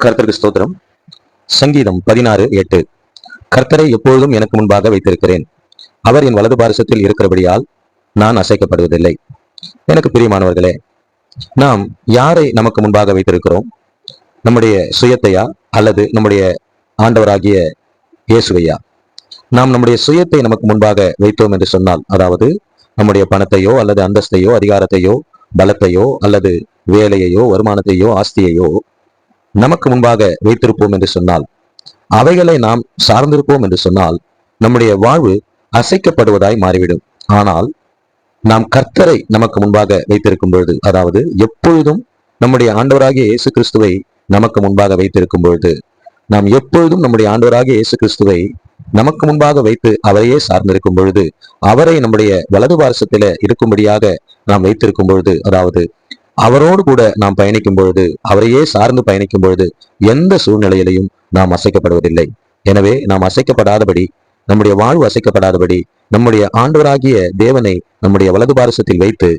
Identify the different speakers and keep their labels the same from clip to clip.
Speaker 1: கர்த்தருக்கு ஸ்தோத்திரம். சங்கீதம் பதினாறு எட்டு. கர்த்தரை எப்பொழுதும் எனக்கு முன்பாக வைத்திருக்கிறேன். அவர் என் வலது பாரசத்தில் இருக்கிறபடியால் நான் அசைக்கப்படுவதில்லை. எனக்கு பிரியமானவர்களே நாம் யாரை நமக்கு முன்பாக வைத்திருக்கிறோம்? நம்முடைய சுயத்தையா? அல்லது நம்முடைய ஆண்டவராகிய இயேசுவையா? நாம் நம்முடைய சுயத்தை நமக்கு முன்பாக வைத்தோம் என்று சொன்னால் அதாவது நம்முடைய பணத்தையோ அல்லது அந்தஸ்தையோ அதிகாரத்தையோ பலத்தையோ அல்லது வேலையையோ வருமானத்தையோ ஆஸ்தியையோ நமக்கு முன்பாக வைத்திருப்போம் என்று சொன்னால் அவைகளை நாம் சார்ந்திருப்போம் என்று சொன்னால் நம்முடைய வாழ்வு அசைக்கப்படுவதாய் மாறிவிடும். ஆனால் நாம் கர்த்தரை நமக்கு முன்பாக வைத்திருக்கும் பொழுது அதாவது எப்பொழுதும் நம்முடைய ஆண்டவராகிய இயேசு கிறிஸ்துவை நமக்கு முன்பாக வைத்திருக்கும் பொழுது நாம் எப்பொழுதும் நம்முடைய ஆண்டவராகிய இயேசு கிறிஸ்துவை நமக்கு முன்பாக வைத்து அவரையே சார்ந்திருக்கும் பொழுது அவரை நம்முடைய வலது பாரசத்தில இருக்கும்படியாக நாம் வைத்திருக்கும் பொழுது அதாவது அவரோடு கூட நாம் பயணிக்கும் பொழுது அவரையே சார்ந்து பயணிக்கும் பொழுது எந்த சூழ்நிலையிலையும் நாம் அசைக்கப்படுவதில்லை. எனவே நாம் அசைக்கப்படாதபடி நம்முடைய வாழ்வு அசைக்கப்படாதபடி நம்முடைய ஆண்டவராகிய தேவனை நம்முடைய வலது பாரசத்தில் வைத்து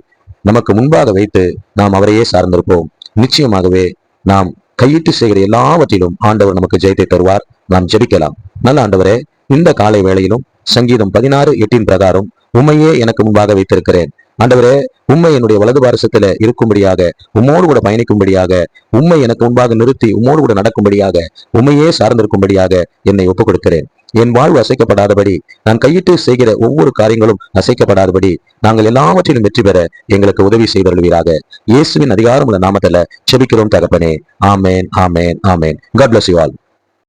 Speaker 1: நமக்கு முன்பாக வைத்து நாம் அவரையே சார்ந்திருப்போம். நிச்சயமாகவே நாம் கையிட்டு செய்கிற எல்லாவற்றிலும் ஆண்டவர் நமக்கு ஜெயத்தை தருவார். நாம் ஜெபிக்கலாம். நல்ல ஆண்டவரே இந்த காலை வேளையிலும் சங்கீதம் பதினாறு எட்டின் பிரகாரம் உண்மையே எனக்கு முன்பாக வைத்திருக்கிறேன். ஆண்டவரே உண்மை என்னுடைய வலது பாரசத்துல இருக்கும்படியாக உம்மோடு கூட பயணிக்கும்படியாக உண்மை எனக்கு முன்பாக நிறுத்தி உம்மோடு கூட நடக்கும்படியாக உண்மையே சார்ந்திருக்கும்படியாக என்னை ஒப்புக் கொடுக்கிறேன் என் வாழ்வு அசைக்கப்படாதபடி நான் கையிட்டு செய்கிற ஒவ்வொரு காரியங்களும் அசைக்கப்படாதபடி நாங்கள் எல்லாவற்றிலும் வெற்றி பெற எங்களுக்கு உதவி செய்தருள்வீராக இயேசுவின் அதிகாரமுள்ள நாமத்துல செபிக்கிறோம் தகப்பனே. ஆமேன் ஆமேன் ஆமேன். God bless you all